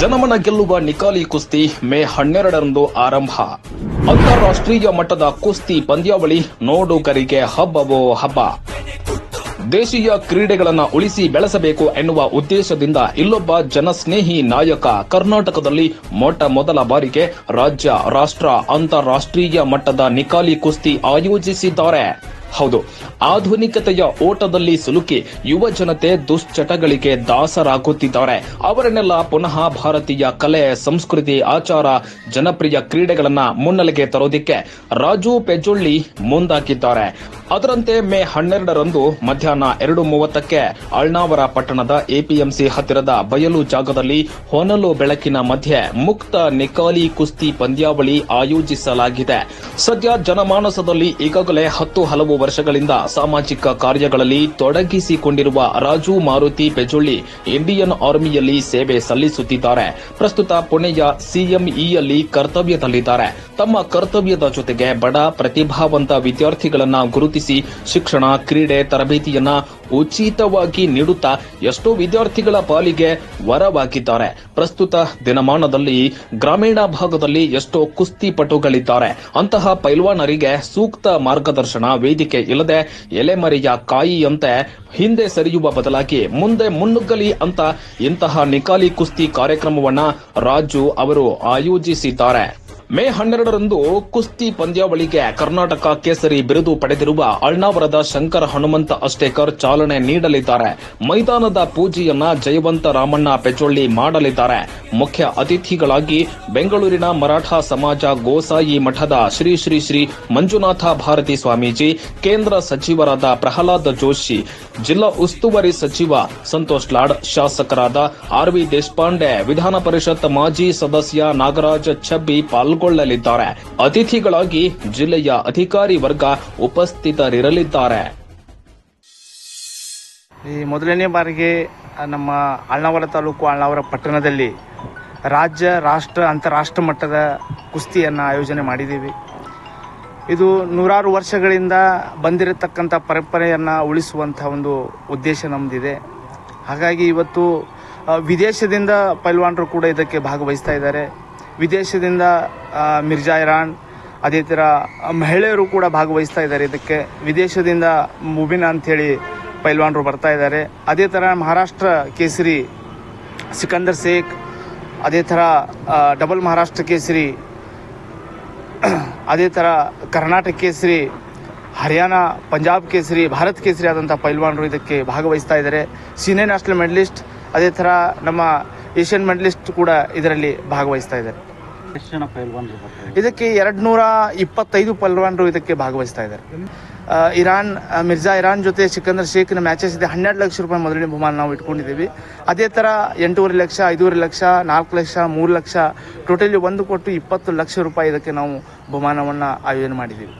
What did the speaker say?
ಜನಮನ ಗೆಲ್ಲುವ ನಿಕಾಲಿ ಕುಸ್ತಿ ಮೇ ಹನ್ನೆರಡರಂದು ಆರಂಭ. ಅಂತಾರಾಷ್ಟ್ರೀಯ ಮಟ್ಟದ ಕುಸ್ತಿ ಪಂದ್ಯಾವಳಿ ನೋಡುಗರಿಗೆ ಹಬ್ಬವೋ ಹಬ್ಬ. ದೇಶೀಯ ಕ್ರೀಡೆಗಳನ್ನು ಉಳಿಸಿ ಬೆಳೆಸಬೇಕು ಎನ್ನುವ ಉದ್ದೇಶದಿಂದ ಇಲ್ಲೊಬ್ಬ ಜನಸ್ನೇಹಿ ನಾಯಕ ಕರ್ನಾಟಕದಲ್ಲಿ ಮೊಟ್ಟ ಮೊದಲ ಬಾರಿಗೆ ರಾಜ್ಯ, ರಾಷ್ಟ್ರ, ಅಂತಾರಾಷ್ಟ್ರೀಯ ಮಟ್ಟದ ನಿಕಾಲಿ ಕುಸ್ತಿ ಆಯೋಜಿಸಿದ್ದಾರೆ. ಹೌದು. ಆಧುನಿಕತೆಯ ಓಟದಲ್ಲಿ ಸಿಲುಕಿ ಯುವ ಜನತೆ ದುಶ್ಚಟಗಳಿಗೆ ದಾಸರಾಗುತ್ತಿದ್ದಾರೆ. ಅವರನ್ನೆಲ್ಲ ಪುನಃ ಭಾರತೀಯ ಕಲೆ, ಸಂಸ್ಕೃತಿ, ಆಚಾರ, ಜನಪ್ರಿಯ ಕ್ರೀಡೆಗಳನ್ನ ಮುನ್ನೆಲೆಗೆ ತರೋದಿಕ್ಕೆ ರಾಜು ಪೆಜೊಳ್ಳಿ ಮುಂದಾಗಿದ್ದಾರೆ. ಅದರಂತೆ ಮೇ ಹನ್ನೆರಡರಂದು ಮಧ್ಯಾಹ್ನ ಎರಡು ಮೂವತ್ತಕ್ಕೆ ಅಳ್ನಾವರ ಪಟ್ಟಣದ ಎಪಿಎಂಸಿ ಹತ್ತಿರದ ಬಯಲು ಜಾಗದಲ್ಲಿ ಹೊನಲು ಬೆಳಕಿನ ಮಧ್ಯೆ ಮುಕ್ತ ನಿಕಾಲಿ ಕುಸ್ತಿ ಪಂದ್ಯಾವಳಿ ಆಯೋಜಿಸಲಾಗಿದೆ. ಸದ್ಯ ಜನಮಾನಸದಲ್ಲಿ ಈಗಾಗಲೇ ಹತ್ತು ಹಲವು ವರ್ಷಗಳಿಂದ ಸಾಮಾಜಿಕ ಕಾರ್ಯಗಳಲ್ಲಿ ತೊಡಗಿಸಿಕೊಂಡಿರುವ ರಾಜು ಮಾರುತಿ ಪೆಜೊಳ್ಳಿ ಇಂಡಿಯನ್ ಆರ್ಮಿಯಲ್ಲಿ ಸೇವೆ ಸಲ್ಲಿಸುತ್ತಿದ್ದಾರೆ. ಪ್ರಸ್ತುತ ಪುಣೆಯ ಸಿಎಂಇಯಲ್ಲಿ ಕರ್ತವ್ಯದಲ್ಲಿದ್ದಾರೆ. ತಮ್ಮ ಕರ್ತವ್ಯದ ಜೊತೆಗೆ ಬಡ ಪ್ರತಿಭಾವಂತ ವಿದ್ಯಾರ್ಥಿಗಳನ್ನು ಗುರುತಿಸಿ ಶಿಕ್ಷಣ, ಕ್ರೀಡೆ, ತರಬೇತಿಯನ್ನ ಉಚಿತವಾಗಿ ನೀಡುತ್ತಾ ಎಷ್ಟೋ ವಿದ್ಯಾರ್ಥಿಗಳ ಪಾಲಿಗೆ ವರವಾಗಿದ್ದಾರೆ. ಪ್ರಸ್ತುತ ದಿನಮಾನದಲ್ಲಿ ಗ್ರಾಮೀಣ ಭಾಗದಲ್ಲಿ ಎಷ್ಟೋ ಕುಸ್ತಿಪಟುಗಳಿದ್ದಾರೆ ಅಂತಹ ಪೈಲ್ವಾನರಿಗೆ ಸೂಕ್ತ ಮಾರ್ಗದರ್ಶನ ವೇದಿಕೆ ಇಲ್ಲದೆ ಎಲೆಮರೆಯ ಕಾಯಿಯಂತೆ ಹಿಂದೆ ಸರಿಯುವ ಬದಲಾಗಿ ಮುಂದೆ ಮುನ್ನುಗ್ಗಲಿ ಅಂತ ಇಂತಹ ನಿಕಾಲಿ ಕುಸ್ತಿ ಕಾರ್ಯಕ್ರಮವನ್ನ ರಾಜು ಅವರು ಆಯೋಜಿಸಿದ್ದಾರೆ. ಮೇ ಹನ್ನೆರಡರಂದು ಕುಸ್ತಿ ಪಂದ್ಯಾವಳಿಗೆ ಕರ್ನಾಟಕ ಕೇಸರಿ ಬಿರುದು ಪಡೆದಿರುವ ಅಳ್ನಾವರದ ಶಂಕರ ಹನುಮಂತ ಅಷ್ಟೇಕರ್ ಚಾಲನೆ ನೀಡಲಿದ್ದಾರೆ. ಮೈದಾನದ ಪೂಜೆಯನ್ನ ಜಯವಂತ ರಾಮಣ್ಣ ಪೆಚೋಳ್ಳಿ ಮಾಡಲಿದ್ದಾರೆ. ಮುಖ್ಯ ಅತಿಥಿಗಳಾಗಿ ಬೆಂಗಳೂರಿನ ಮರಾಠ ಸಮಾಜ ಗೋಸಾಯಿ ಮಠದ ಶ್ರೀ ಶ್ರೀ ಶ್ರೀ ಮಂಜುನಾಥ ಭಾರತಿ ಸ್ವಾಮೀಜಿ, ಕೇಂದ್ರ ಸಚಿವರಾದ ಪ್ರಹ್ಲಾದ್ ಜೋಶಿ, ಜಿಲ್ಲಾ ಉಸ್ತುವಾರಿ ಸಚಿವ ಸಂತೋಷ್ ಲಾಡ್, ಶಾಸಕರಾದ ಆರ್ ವಿ ದೇಶಪಾಂಡೆ, ವಿಧಾನ ಪರಿಷತ್ ಮಾಜಿ ಸದಸ್ಯ ನಾಗರಾಜ್ ಛಬ್ಬಿ ಪಾಲ್ಗೊಳ್ಳಲಿದ್ದಾರೆ ಅತಿಥಿಗಳಾಗಿ ಜಿಲ್ಲೆಯ ಅಧಿಕಾರಿ ವರ್ಗ ಉಪಸ್ಥಿತರಿರಲಿದ್ದಾರೆ. ಈ ಮೊದಲನೇ ಬಾರಿಗೆ ನಮ್ಮ ಅಳ್ನಾವರ ತಾಲೂಕು ಅಳ್ನಾವರ ಪಟ್ಟಣದಲ್ಲಿ ರಾಜ್ಯ, ರಾಷ್ಟ್ರ, ಅಂತಾರಾಷ್ಟ್ರ ಮಟ್ಟದ ಕುಸ್ತಿಯನ್ನು ಆಯೋಜನೆ ಮಾಡಿದ್ದೀವಿ. ಇದು ನೂರಾರು ವರ್ಷಗಳಿಂದ ಬಂದಿರತಕ್ಕಂಥ ಪರಂಪರೆಯನ್ನು ಉಳಿಸುವಂಥ ಒಂದು ಉದ್ದೇಶ ನಮ್ಮದಿದೆ ಹಾಗಾಗಿ ಇವತ್ತು ವಿದೇಶದಿಂದ ಪೈಲ್ವಾನರು ಕೂಡ ಇದಕ್ಕೆ ಭಾಗವಹಿಸ್ತಾ ಇದ್ದಾರೆ. ವಿದೇಶದಿಂದ ಮಿರ್ಜಾ ಇರಾನ್, ಅದೇ ಥರ ಮಹಿಳೆಯರು ಕೂಡ ಭಾಗವಹಿಸ್ತಾ ಇದ್ದಾರೆ. ಇದಕ್ಕೆ ವಿದೇಶದಿಂದ ಮುಬಿನ ಅಂಥೇಳಿ ಪೈಲ್ವಾನರು ಬರ್ತಾ ಇದ್ದಾರೆ. ಅದೇ ಥರ ಮಹಾರಾಷ್ಟ್ರ ಕೇಸರಿ ಸಿಕಂದರ್ ಶೇಖ್ ಅದೇ ಥರ ಡಬಲ್ ಮಹಾರಾಷ್ಟ್ರ ಕೇಸರಿ, ಅದೇ ಥರ ಕರ್ನಾಟಕ ಕೇಸರಿ, ಹರಿಯಾಣ, ಪಂಜಾಬ್ ಕೇಸರಿ, ಭಾರತ್ ಕೇಸರಿ ಆದಂಥ ಪೈಲ್ವಾನರು ಇದಕ್ಕೆ ಭಾಗವಹಿಸ್ತಾ ಇದ್ದಾರೆ. ಸೀನಿಯರ್ ನ್ಯಾಷನಲ್ ಮೆಡಲಿಸ್ಟ್, ಅದೇ ಥರ ನಮ್ಮ ಏಷ್ಯನ್ ಮೆಡಲಿಸ್ಟ್ ಕೂಡ ಇದರಲ್ಲಿ ಭಾಗವಹಿಸ್ತಾ ಇದ್ದಾರೆ. ಇದಕ್ಕೆ ಎರಡು ನೂರ ಇಪ್ಪತ್ತೈದು ಪಲ್ವಾನ್ರು ಇದಕ್ಕೆ ಭಾಗವಹಿಸ್ತಾ ಇದ್ದಾರೆ. ಇರಾನ್ ಮಿರ್ಜಾ ಇರಾನ್ ಜೊತೆ ಸಿಕಂದರ್ ಶೇಖ್ನ ಮ್ಯಾಚಸ್ ಇದೆ. ಹನ್ನೆರಡು ಲಕ್ಷ ರೂಪಾಯಿ ಮೊದಲನೇ ಬಹುಮಾನ ನಾವು ಇಟ್ಕೊಂಡಿದ್ದೀವಿ. ಅದೇ ಥರ ಎಂಟೂವರೆ ಲಕ್ಷ, ಐದೂವರೆ ಲಕ್ಷ, ನಾಲ್ಕು ಲಕ್ಷ, ಮೂರು ಲಕ್ಷ, ಟೋಟಲಿ ಒಂದು ಕೊಟ್ಟು ಇಪ್ಪತ್ತು ಲಕ್ಷ ರೂಪಾಯಿ ಇದಕ್ಕೆ ನಾವು ಬಹುಮಾನವನ್ನ ಆಯೋಜನೆ ಮಾಡಿದ್ದೀವಿ.